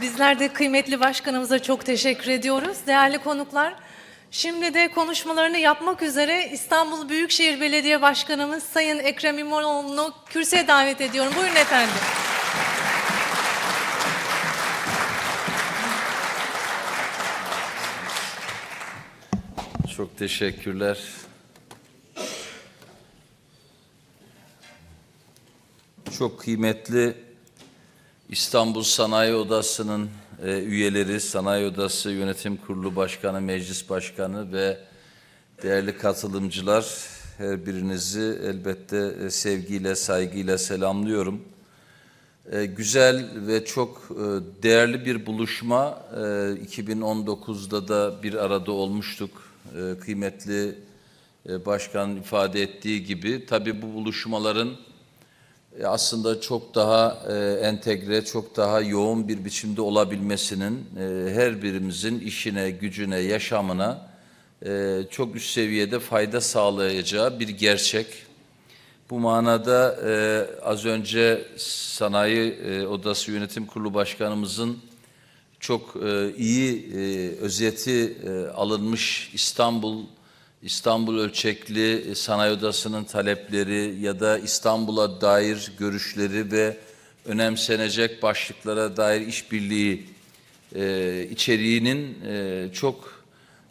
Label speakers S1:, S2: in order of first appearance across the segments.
S1: Bizler de kıymetli başkanımıza çok teşekkür ediyoruz. Değerli konuklar, şimdi de konuşmalarını yapmak üzere İstanbul Büyükşehir Belediye Başkanımız Sayın Ekrem İmamoğlu'nu kürsüye davet ediyorum. Buyurun efendim.
S2: Çok teşekkürler. Çok kıymetli İstanbul Sanayi Odası'nın e, üyeleri, Sanayi Odası Yönetim Kurulu Başkanı, Meclis Başkanı ve değerli katılımcılar her birinizi elbette e, sevgiyle, saygıyla selamlıyorum. E, güzel ve çok değerli bir buluşma. E, 2019'da da bir arada olmuştuk. Kıymetli başkan ifade ettiği gibi. Tabii bu buluşmaların aslında çok daha e, entegre, çok daha yoğun bir biçimde olabilmesinin e, her birimizin işine, gücüne, yaşamına e, çok üst seviyede fayda sağlayacağı bir gerçek. Bu manada e, az önce Sanayi e, Odası Yönetim Kurulu Başkanımızın çok e, iyi e, özeti e, alınmış İstanbul İstanbul ölçekli e, Sanayi Odası'nın talepleri ya da İstanbul'a dair görüşleri ve önemsenecek başlıklara dair işbirliği e, içeriğinin e, çok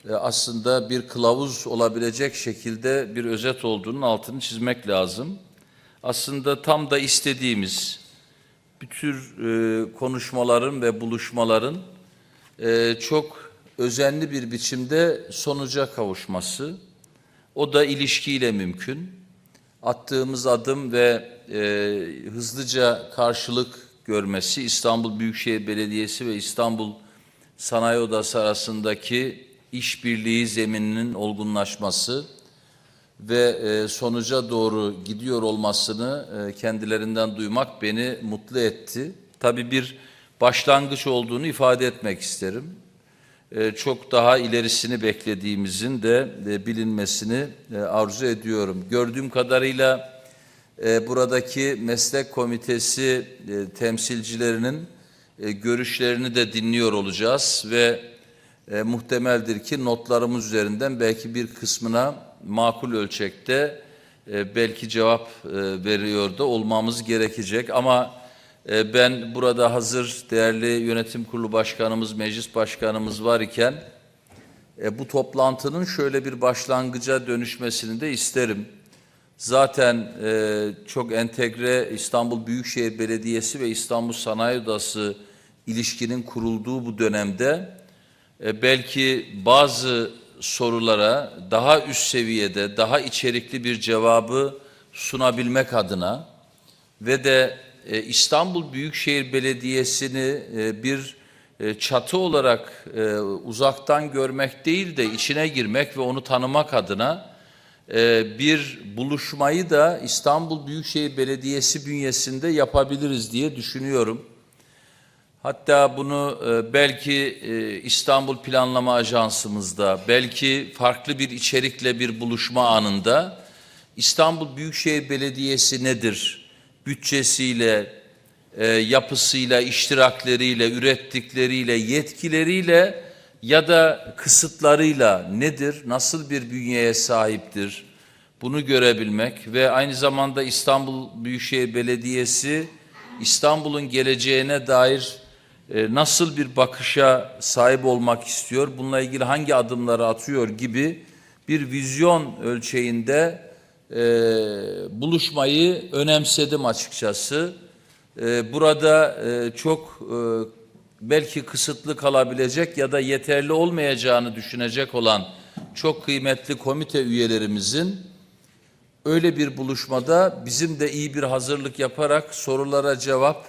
S2: e, aslında bir kılavuz olabilecek şekilde bir özet olduğunun altını çizmek lazım. Aslında tam da istediğimiz bir tür e, konuşmaların ve buluşmaların e, çok özenli bir biçimde sonuca kavuşması. O da ilişkiyle mümkün. Attığımız adım ve e, hızlıca karşılık görmesi İstanbul Büyükşehir Belediyesi ve İstanbul Sanayi Odası arasındaki işbirliği zemininin olgunlaşması ve e, sonuca doğru gidiyor olmasını e, kendilerinden duymak beni mutlu etti. Tabii bir başlangıç olduğunu ifade etmek isterim. E, çok daha ilerisini beklediğimizin de e, bilinmesini e, arzu ediyorum. Gördüğüm kadarıyla buradaki meslek komitesi temsilcilerinin görüşlerini de dinliyor olacağız ve muhtemeldir ki notlarımız üzerinden belki bir kısmına makul ölçekte belki cevap veriyor da olmamız gerekecek. Ama ben burada hazır değerli yönetim kurulu başkanımız, meclis başkanımız var iken e, bu toplantının şöyle bir başlangıca dönüşmesini de isterim. Zaten e, çok entegre İstanbul Büyükşehir Belediyesi ve İstanbul Sanayi Odası ilişkinin kurulduğu bu dönemde e, belki bazı sorulara daha üst seviyede, daha içerikli bir cevabı sunabilmek adına ve de e, İstanbul Büyükşehir Belediyesi'ni e, bir e, çatı olarak uzaktan görmek değil de içine girmek ve onu tanımak adına bir buluşmayı da İstanbul Büyükşehir Belediyesi bünyesinde yapabiliriz diye düşünüyorum. Hatta bunu belki İstanbul Planlama Ajansımızda, belki farklı bir içerikle bir buluşma anında İstanbul Büyükşehir Belediyesi nedir? Bütçesiyle, e, yapısıyla, iştirakleriyle, ürettikleriyle, yetkileriyle ya da kısıtlarıyla nedir? Nasıl bir bünyeye sahiptir? Bunu görebilmek ve aynı zamanda İstanbul Büyükşehir Belediyesi İstanbul'un geleceğine dair e, nasıl bir bakışa sahip olmak istiyor, bununla ilgili hangi adımları atıyor gibi bir vizyon ölçeğinde e, buluşmayı önemsedim açıkçası. E, burada e, çok e, belki kısıtlı kalabilecek ya da yeterli olmayacağını düşünecek olan çok kıymetli komite üyelerimizin öyle bir buluşmada bizim de iyi bir hazırlık yaparak sorulara cevap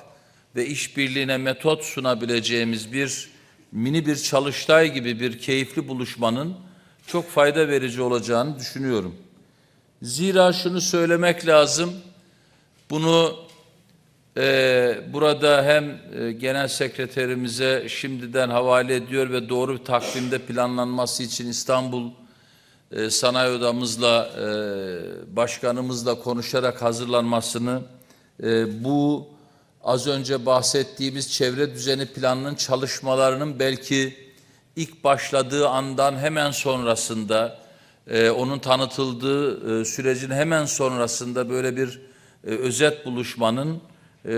S2: ve işbirliğine metot sunabileceğimiz bir mini bir çalıştay gibi bir keyifli buluşmanın çok fayda verici olacağını düşünüyorum. Zira şunu söylemek lazım, bunu e, burada hem e, genel sekreterimize şimdiden havale ediyor ve doğru bir takvimde planlanması için İstanbul e, Sanayi Odamızla, e, başkanımızla konuşarak hazırlanmasını, e, bu az önce bahsettiğimiz çevre düzeni planının çalışmalarının belki ilk başladığı andan hemen sonrasında, e, onun tanıtıldığı e, sürecin hemen sonrasında böyle bir e, özet buluşmanın e,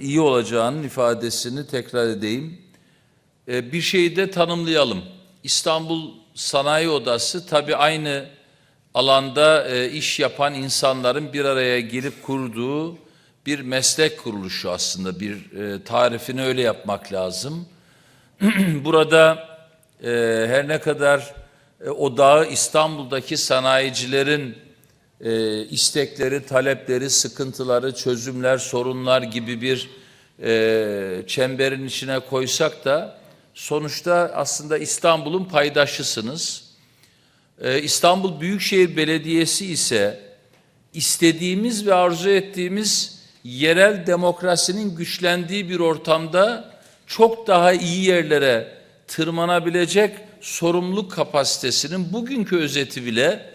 S2: iyi olacağının ifadesini tekrar edeyim. Bir şeyi de tanımlayalım. İstanbul Sanayi Odası tabii aynı alanda iş yapan insanların bir araya gelip kurduğu bir meslek kuruluşu aslında. Bir tarifini öyle yapmak lazım. Burada her ne kadar e, odağı İstanbul'daki sanayicilerin e, istekleri, talepleri, sıkıntıları, çözümler, sorunlar gibi bir e, çemberin içine koysak da sonuçta aslında İstanbul'un paydaşısınız. Ee, İstanbul Büyükşehir Belediyesi ise istediğimiz ve arzu ettiğimiz yerel demokrasinin güçlendiği bir ortamda çok daha iyi yerlere tırmanabilecek sorumluluk kapasitesinin bugünkü özeti bile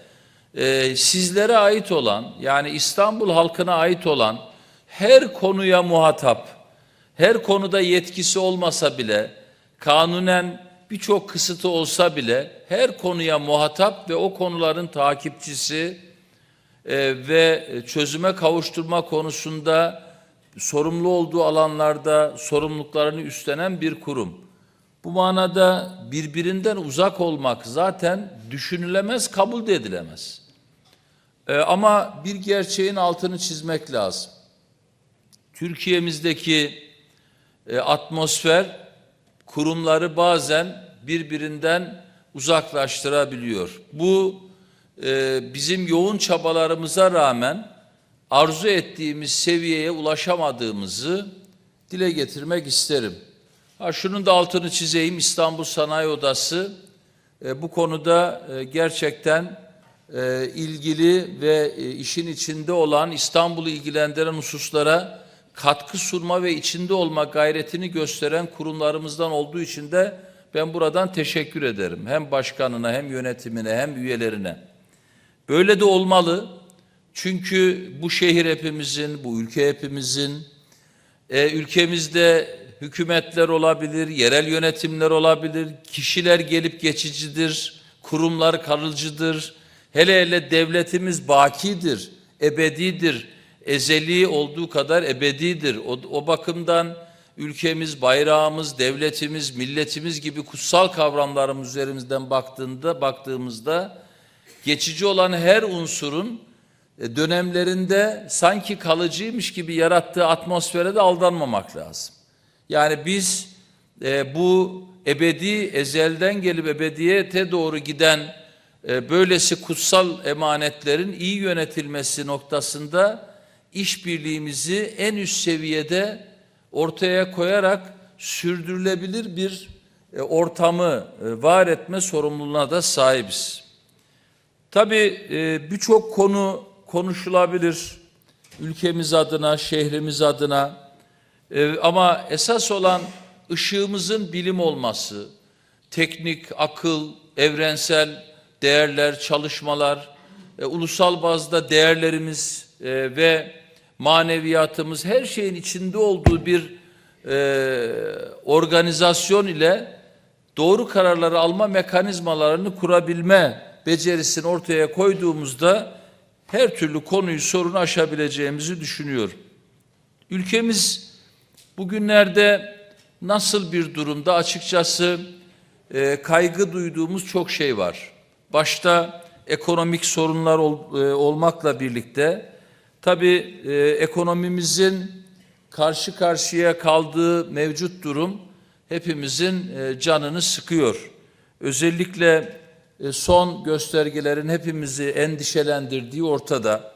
S2: e, sizlere ait olan yani İstanbul halkına ait olan her konuya muhatap, her konuda yetkisi olmasa bile kanunen birçok kısıtı olsa bile her konuya muhatap ve o konuların takipçisi e, ve çözüme kavuşturma konusunda sorumlu olduğu alanlarda sorumluluklarını üstlenen bir kurum. Bu manada birbirinden uzak olmak zaten düşünülemez, kabul de edilemez. E, ama bir gerçeğin altını çizmek lazım. Türkiye'mizdeki e, atmosfer kurumları bazen birbirinden uzaklaştırabiliyor. Bu e, bizim yoğun çabalarımıza rağmen arzu ettiğimiz seviyeye ulaşamadığımızı dile getirmek isterim. Ha, şunun da altını çizeyim İstanbul Sanayi Odası e, bu konuda e, gerçekten e, ilgili ve e, işin içinde olan İstanbul'u ilgilendiren hususlara katkı sunma ve içinde olma gayretini gösteren kurumlarımızdan olduğu için de ben buradan teşekkür ederim. Hem başkanına hem yönetimine hem üyelerine. Böyle de olmalı. Çünkü bu şehir hepimizin, bu ülke hepimizin, e, ülkemizde hükümetler olabilir, yerel yönetimler olabilir, kişiler gelip geçicidir, kurumlar kalıcıdır. Hele hele devletimiz bakidir, ebedidir, ezeli olduğu kadar ebedidir. O, o bakımdan ülkemiz, bayrağımız, devletimiz, milletimiz gibi kutsal kavramlarımız üzerimizden baktığında baktığımızda geçici olan her unsurun e, dönemlerinde sanki kalıcıymış gibi yarattığı atmosfere de aldanmamak lazım. Yani biz e, bu ebedi ezelden gelip ebediyete doğru giden e, böylesi kutsal emanetlerin iyi yönetilmesi noktasında işbirliğimizi en üst seviyede ortaya koyarak sürdürülebilir bir e, ortamı e, var etme sorumluluğuna da sahibiz. Tabii e, birçok konu konuşulabilir ülkemiz adına, şehrimiz adına E, ama esas olan ışığımızın bilim olması, teknik, akıl, evrensel değerler, çalışmalar, e, ulusal bazda değerlerimiz e, ve maneviyatımız her şeyin içinde olduğu bir e, organizasyon ile doğru kararları alma mekanizmalarını kurabilme becerisini ortaya koyduğumuzda her türlü konuyu sorunu aşabileceğimizi düşünüyorum. Ülkemiz bugünlerde nasıl bir durumda açıkçası e, kaygı duyduğumuz çok şey var. Başta ekonomik sorunlar ol, e, olmakla birlikte tabii e, ekonomimizin karşı karşıya kaldığı mevcut durum hepimizin e, canını sıkıyor. Özellikle e, son göstergelerin hepimizi endişelendirdiği ortada.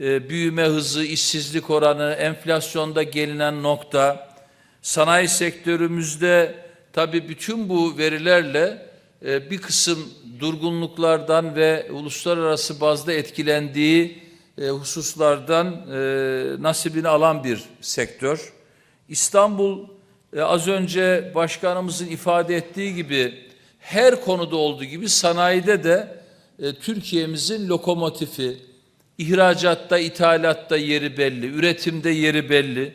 S2: E, büyüme hızı, işsizlik oranı, enflasyonda gelinen nokta, sanayi sektörümüzde tabii bütün bu verilerle e, bir kısım durgunluklardan ve uluslararası bazda etkilendiği e, hususlardan e, nasibini alan bir sektör. İstanbul az önce başkanımızın ifade ettiği gibi her konuda olduğu gibi sanayide de Türkiye'mizin lokomotifi, ihracatta, ithalatta yeri belli, üretimde yeri belli.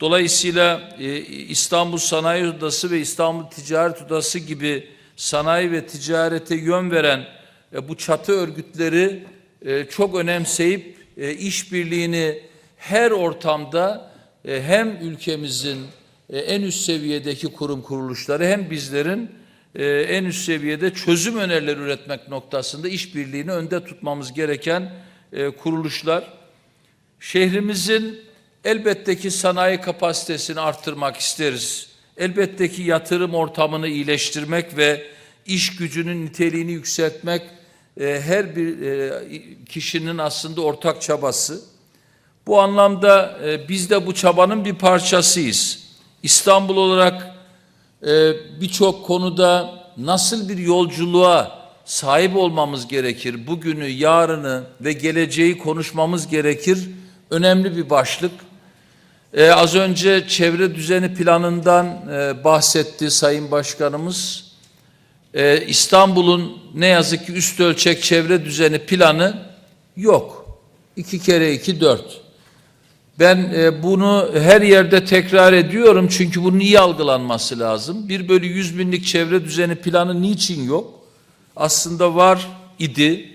S2: Dolayısıyla e, İstanbul Sanayi Odası ve İstanbul Ticaret Odası gibi sanayi ve ticarete yön veren e, bu çatı örgütleri e, çok önemseyip e, işbirliğini her ortamda e, hem ülkemizin e, en üst seviyedeki kurum kuruluşları hem bizlerin e, en üst seviyede çözüm önerileri üretmek noktasında işbirliğini önde tutmamız gereken e, kuruluşlar. Şehrimizin elbette ki sanayi kapasitesini arttırmak isteriz. Elbette ki yatırım ortamını iyileştirmek ve iş gücünün niteliğini yükseltmek e, her bir e, kişinin aslında ortak çabası. Bu anlamda e, biz de bu çabanın bir parçasıyız. İstanbul olarak e, birçok konuda nasıl bir yolculuğa sahip olmamız gerekir? Bugünü, yarını ve geleceği konuşmamız gerekir. Önemli bir başlık. E, az önce çevre düzeni planından e, bahsetti Sayın Başkanımız. E, İstanbul'un ne yazık ki üst ölçek çevre düzeni planı yok. İki kere iki dört. Ben e, bunu her yerde tekrar ediyorum çünkü bunun iyi algılanması lazım. 1 bölü 100 binlik çevre düzeni planı niçin yok? Aslında var idi.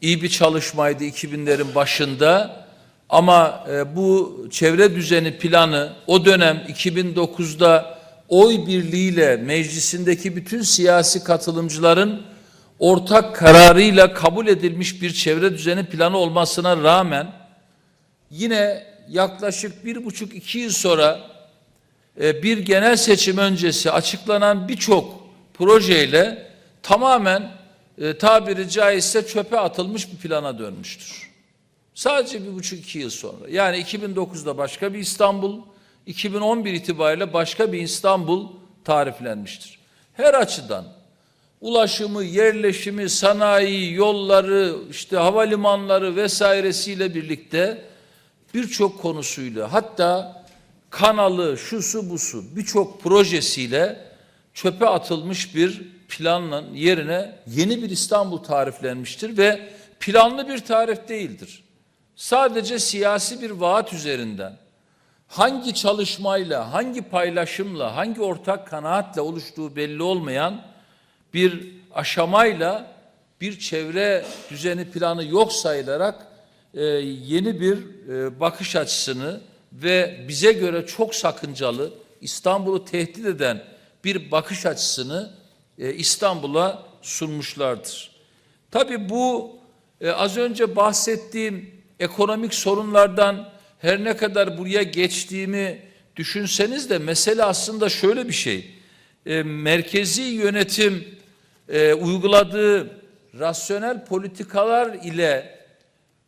S2: İyi bir çalışmaydı 2000'lerin başında. Ama e, bu çevre düzeni planı o dönem 2009'da oy birliğiyle meclisindeki bütün siyasi katılımcıların ortak kararıyla kabul edilmiş bir çevre düzeni planı olmasına rağmen yine yaklaşık bir buçuk iki yıl sonra e, bir genel seçim öncesi açıklanan birçok projeyle tamamen e, tabiri caizse çöpe atılmış bir plana dönmüştür. Sadece bir buçuk iki yıl sonra. Yani 2009'da başka bir İstanbul, 2011 itibariyle başka bir İstanbul tariflenmiştir. Her açıdan ulaşımı, yerleşimi, sanayi, yolları, işte havalimanları vesairesiyle birlikte birçok konusuyla hatta kanalı, şusu busu birçok projesiyle çöpe atılmış bir planla yerine yeni bir İstanbul tariflenmiştir ve planlı bir tarif değildir. Sadece siyasi bir vaat üzerinden hangi çalışmayla, hangi paylaşımla, hangi ortak kanaatle oluştuğu belli olmayan bir aşamayla bir çevre düzeni planı yok sayılarak e, yeni bir e, bakış açısını ve bize göre çok sakıncalı İstanbul'u tehdit eden bir bakış açısını e, İstanbul'a sunmuşlardır. Tabii bu e, az önce bahsettiğim ekonomik sorunlardan her ne kadar buraya geçtiğimi düşünseniz de mesele aslında şöyle bir şey. E, merkezi yönetim uyguladığı rasyonel politikalar ile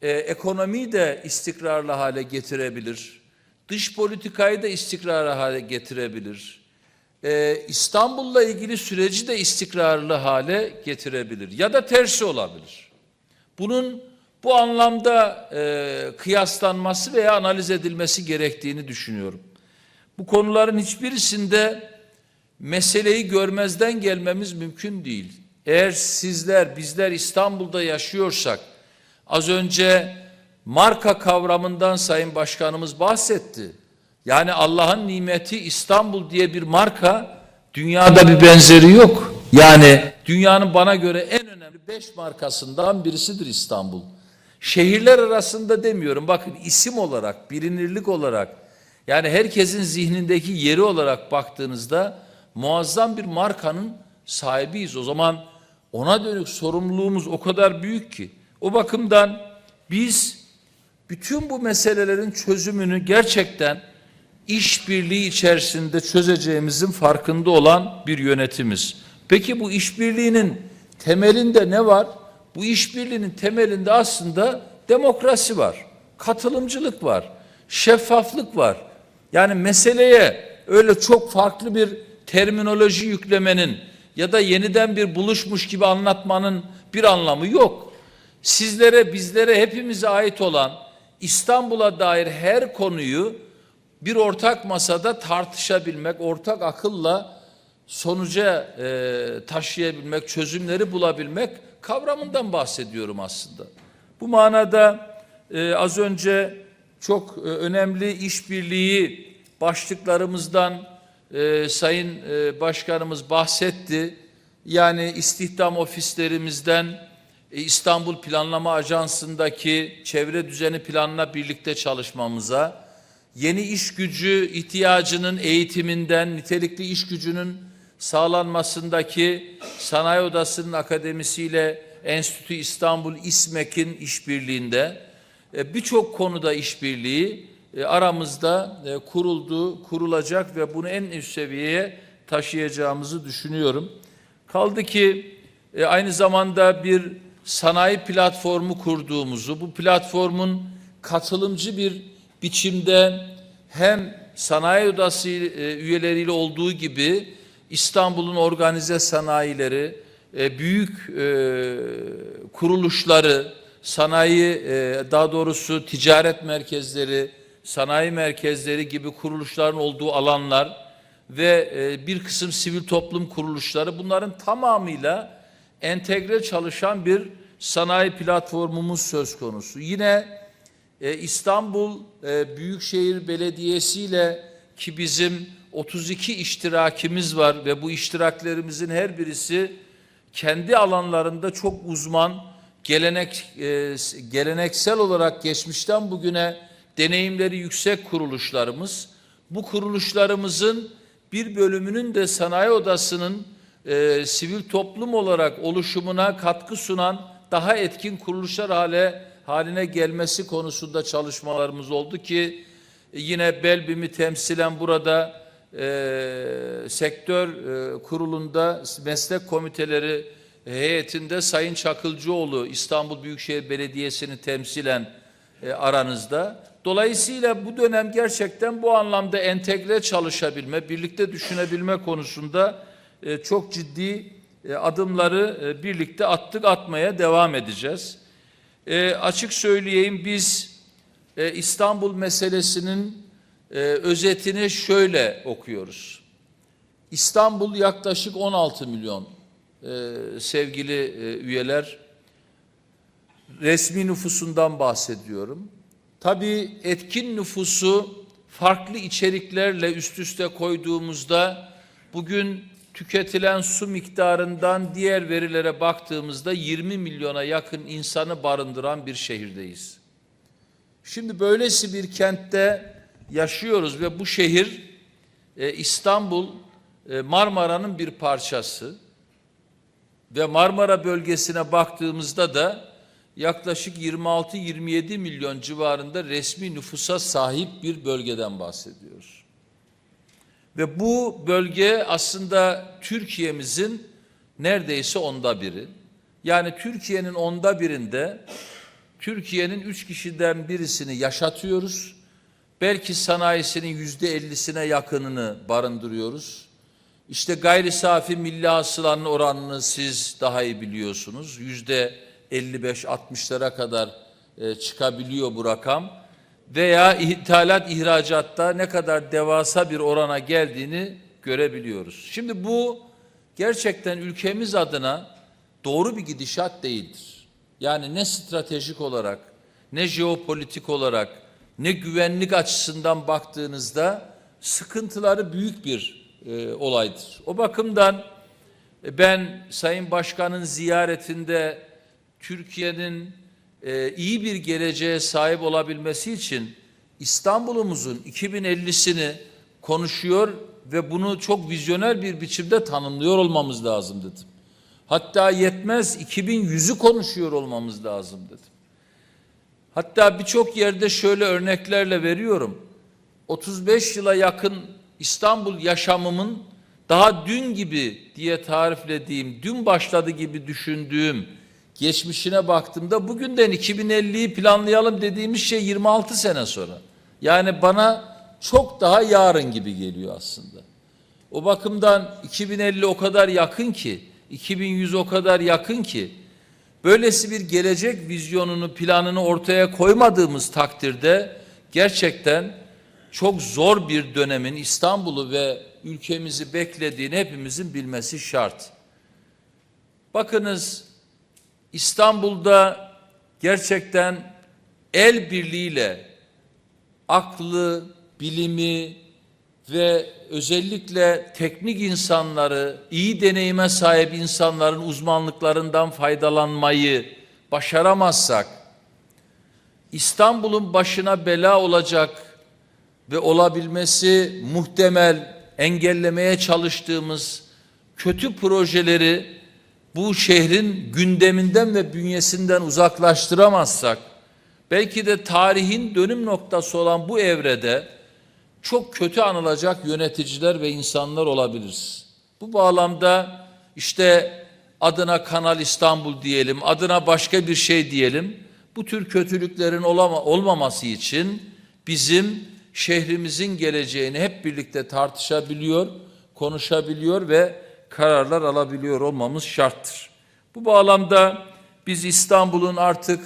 S2: ekonomiyi de istikrarlı hale getirebilir. Dış politikayı da istikrarlı hale getirebilir. E, İstanbul'la ilgili süreci de istikrarlı hale getirebilir. Ya da tersi olabilir. Bunun bu anlamda e, kıyaslanması veya analiz edilmesi gerektiğini düşünüyorum. Bu konuların hiçbirisinde meseleyi görmezden gelmemiz mümkün değil. Eğer sizler, bizler İstanbul'da yaşıyorsak, az önce marka kavramından Sayın Başkanımız bahsetti. Yani Allah'ın nimeti İstanbul diye bir marka dünyada bir benzeri yok. Yani dünyanın bana göre en önemli beş markasından birisidir İstanbul. Şehirler arasında demiyorum. Bakın isim olarak, bilinirlik olarak yani herkesin zihnindeki yeri olarak baktığınızda muazzam bir markanın sahibiyiz. O zaman ona dönük sorumluluğumuz o kadar büyük ki. O bakımdan biz bütün bu meselelerin çözümünü gerçekten işbirliği içerisinde çözeceğimizin farkında olan bir yönetimiz. Peki bu işbirliğinin temelinde ne var? Bu işbirliğinin temelinde aslında demokrasi var, katılımcılık var, şeffaflık var. Yani meseleye öyle çok farklı bir terminoloji yüklemenin ya da yeniden bir buluşmuş gibi anlatmanın bir anlamı yok. Sizlere, bizlere, hepimize ait olan İstanbul'a dair her konuyu bir ortak masada tartışabilmek, ortak akılla sonuca e, taşıyabilmek, çözümleri bulabilmek kavramından bahsediyorum aslında. Bu manada e, az önce çok e, önemli işbirliği başlıklarımızdan e, Sayın e, Başkanımız bahsetti. Yani istihdam ofislerimizden e, İstanbul Planlama Ajansı'ndaki çevre düzeni planına birlikte çalışmamıza, yeni iş gücü ihtiyacının eğitiminden, nitelikli iş gücünün sağlanmasındaki Sanayi Odası'nın akademisiyle Enstitü İstanbul İSMEK'in işbirliğinde e, birçok konuda işbirliği e, aramızda e, kuruldu, kurulacak ve bunu en üst seviyeye taşıyacağımızı düşünüyorum. Kaldı ki aynı zamanda bir sanayi platformu kurduğumuzu, bu platformun katılımcı bir biçimde hem sanayi odası e, üyeleriyle olduğu gibi İstanbul'un organize sanayileri, e, büyük e, kuruluşları, sanayi daha doğrusu ticaret merkezleri, sanayi merkezleri gibi kuruluşların olduğu alanlar ve bir kısım sivil toplum kuruluşları bunların tamamıyla entegre çalışan bir sanayi platformumuz söz konusu. Yine e, İstanbul e, Büyükşehir Belediyesi ile ki bizim 32 iştirakimiz var ve bu iştiraklerimizin her birisi kendi alanlarında çok uzman, gelenek e, geleneksel olarak geçmişten bugüne deneyimleri yüksek kuruluşlarımız. Bu kuruluşlarımızın bir bölümünün de sanayi odasının e, sivil toplum olarak oluşumuna katkı sunan daha etkin kuruluşlar hale haline gelmesi konusunda çalışmalarımız oldu ki e, yine Belbim'i temsilen burada e, sektör e, kurulunda meslek komiteleri heyetinde Sayın Çakılcıoğlu İstanbul Büyükşehir Belediyesi'ni temsilen e, aranızda. Dolayısıyla bu dönem gerçekten bu anlamda entegre çalışabilme, birlikte düşünebilme konusunda e, çok ciddi e, adımları e, birlikte attık atmaya devam edeceğiz. E, açık söyleyeyim biz e, İstanbul meselesinin e, özetini şöyle okuyoruz. İstanbul yaklaşık 16 milyon e, sevgili e, üyeler. Resmi nüfusundan bahsediyorum. Tabii etkin nüfusu farklı içeriklerle üst üste koyduğumuzda bugün tüketilen su miktarından diğer verilere baktığımızda 20 milyona yakın insanı barındıran bir şehirdeyiz. Şimdi böylesi bir kentte yaşıyoruz ve bu şehir e, İstanbul e, Marmara'nın bir parçası ve Marmara bölgesine baktığımızda da yaklaşık 26-27 milyon civarında resmi nüfusa sahip bir bölgeden bahsediyoruz. Ve bu bölge aslında Türkiye'mizin neredeyse onda biri. Yani Türkiye'nin onda birinde Türkiye'nin üç kişiden birisini yaşatıyoruz. Belki sanayisinin yüzde ellisine yakınını barındırıyoruz. İşte gayri safi milli hasılanın oranını siz daha iyi biliyorsunuz. Yüzde 55-60'lara kadar e, çıkabiliyor bu rakam. Veya ithalat ihracatta ne kadar devasa bir orana geldiğini görebiliyoruz. Şimdi bu gerçekten ülkemiz adına doğru bir gidişat değildir. Yani ne stratejik olarak, ne jeopolitik olarak, ne güvenlik açısından baktığınızda sıkıntıları büyük bir e, olaydır. O bakımdan e, ben Sayın Başkan'ın ziyaretinde Türkiye'nin e, iyi bir geleceğe sahip olabilmesi için İstanbul'umuzun 2050'sini konuşuyor ve bunu çok vizyoner bir biçimde tanımlıyor olmamız lazım dedim. Hatta yetmez 2100'ü konuşuyor olmamız lazım dedim. Hatta birçok yerde şöyle örneklerle veriyorum. 35 yıla yakın İstanbul yaşamımın daha dün gibi diye tariflediğim, dün başladı gibi düşündüğüm geçmişine baktığımda bugünden 2050'yi planlayalım dediğimiz şey 26 sene sonra. Yani bana çok daha yarın gibi geliyor aslında. O bakımdan 2050 o kadar yakın ki, 2100 o kadar yakın ki, böylesi bir gelecek vizyonunu, planını ortaya koymadığımız takdirde gerçekten çok zor bir dönemin İstanbul'u ve ülkemizi beklediğini hepimizin bilmesi şart. Bakınız İstanbul'da gerçekten el birliğiyle aklı, bilimi, ve özellikle teknik insanları, iyi deneyime sahip insanların uzmanlıklarından faydalanmayı başaramazsak, İstanbul'un başına bela olacak ve olabilmesi muhtemel engellemeye çalıştığımız kötü projeleri bu şehrin gündeminden ve bünyesinden uzaklaştıramazsak, belki de tarihin dönüm noktası olan bu evrede çok kötü anılacak yöneticiler ve insanlar olabiliriz. Bu bağlamda işte adına Kanal İstanbul diyelim, adına başka bir şey diyelim. Bu tür kötülüklerin olama, olmaması için bizim şehrimizin geleceğini hep birlikte tartışabiliyor, konuşabiliyor ve kararlar alabiliyor olmamız şarttır. Bu bağlamda biz İstanbul'un artık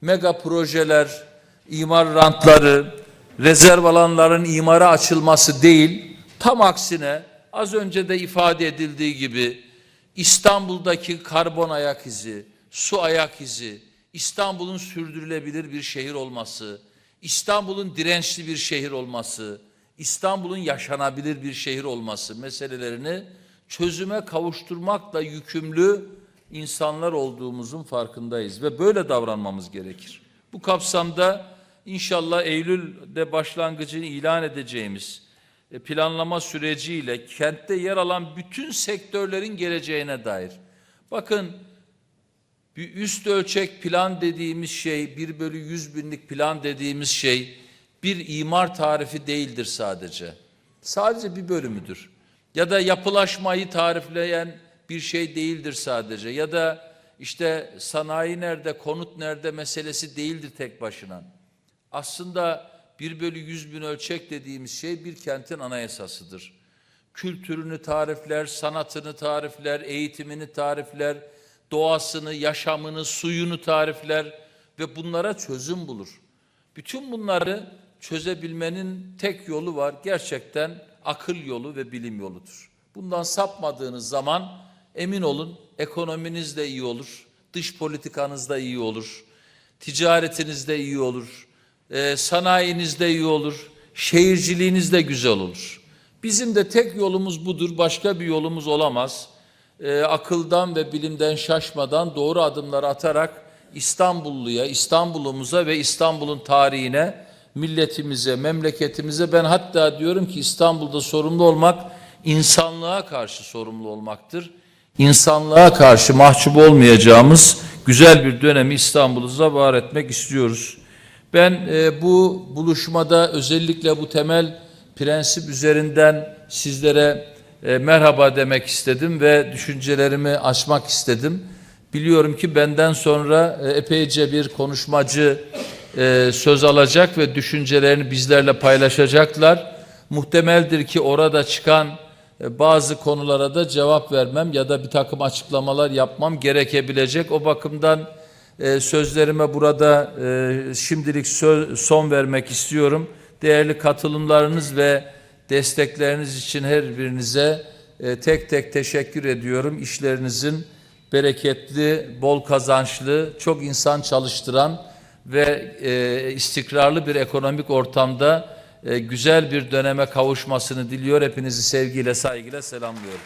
S2: mega projeler, imar rantları, rezerv alanların imara açılması değil, tam aksine az önce de ifade edildiği gibi İstanbul'daki karbon ayak izi, su ayak izi, İstanbul'un sürdürülebilir bir şehir olması, İstanbul'un dirençli bir şehir olması, İstanbul'un yaşanabilir bir şehir olması meselelerini çözüme kavuşturmakla yükümlü insanlar olduğumuzun farkındayız ve böyle davranmamız gerekir. Bu kapsamda inşallah Eylül'de başlangıcını ilan edeceğimiz e, planlama süreciyle kentte yer alan bütün sektörlerin geleceğine dair. Bakın bir üst ölçek plan dediğimiz şey, 1 bölü 100 binlik plan dediğimiz şey bir imar tarifi değildir sadece. Sadece bir bölümüdür. Ya da yapılaşmayı tarifleyen bir şey değildir sadece. Ya da işte sanayi nerede, konut nerede meselesi değildir tek başına. Aslında 1 bölü 100 bin ölçek dediğimiz şey bir kentin anayasasıdır. Kültürünü tarifler, sanatını tarifler, eğitimini tarifler, doğasını, yaşamını, suyunu tarifler ve bunlara çözüm bulur. Bütün bunları çözebilmenin tek yolu var. Gerçekten akıl yolu ve bilim yoludur. Bundan sapmadığınız zaman emin olun ekonominiz de iyi olur, dış politikanız da iyi olur, ticaretiniz de iyi olur, e, sanayiniz de iyi olur, şehirciliğiniz de güzel olur. Bizim de tek yolumuz budur, başka bir yolumuz olamaz. E, akıldan ve bilimden şaşmadan doğru adımlar atarak İstanbulluya, İstanbul'umuza ve İstanbul'un tarihine, milletimize, memleketimize ben hatta diyorum ki İstanbul'da sorumlu olmak insanlığa karşı sorumlu olmaktır. İnsanlığa karşı mahcup olmayacağımız güzel bir dönemi İstanbul'uza var etmek istiyoruz. Ben e, bu buluşmada özellikle bu temel prensip üzerinden sizlere e, merhaba demek istedim ve düşüncelerimi açmak istedim. Biliyorum ki benden sonra e, epeyce bir konuşmacı e, söz alacak ve düşüncelerini bizlerle paylaşacaklar. Muhtemeldir ki orada çıkan e, bazı konulara da cevap vermem ya da bir takım açıklamalar yapmam gerekebilecek. O bakımdan e, sözlerime burada e, şimdilik söz, son vermek istiyorum. Değerli katılımlarınız ve destekleriniz için her birinize e, tek tek teşekkür ediyorum. İşlerinizin bereketli, bol kazançlı, çok insan çalıştıran ve e, istikrarlı bir ekonomik ortamda e, güzel bir döneme kavuşmasını diliyor. Hepinizi sevgiyle, saygıyla selamlıyorum.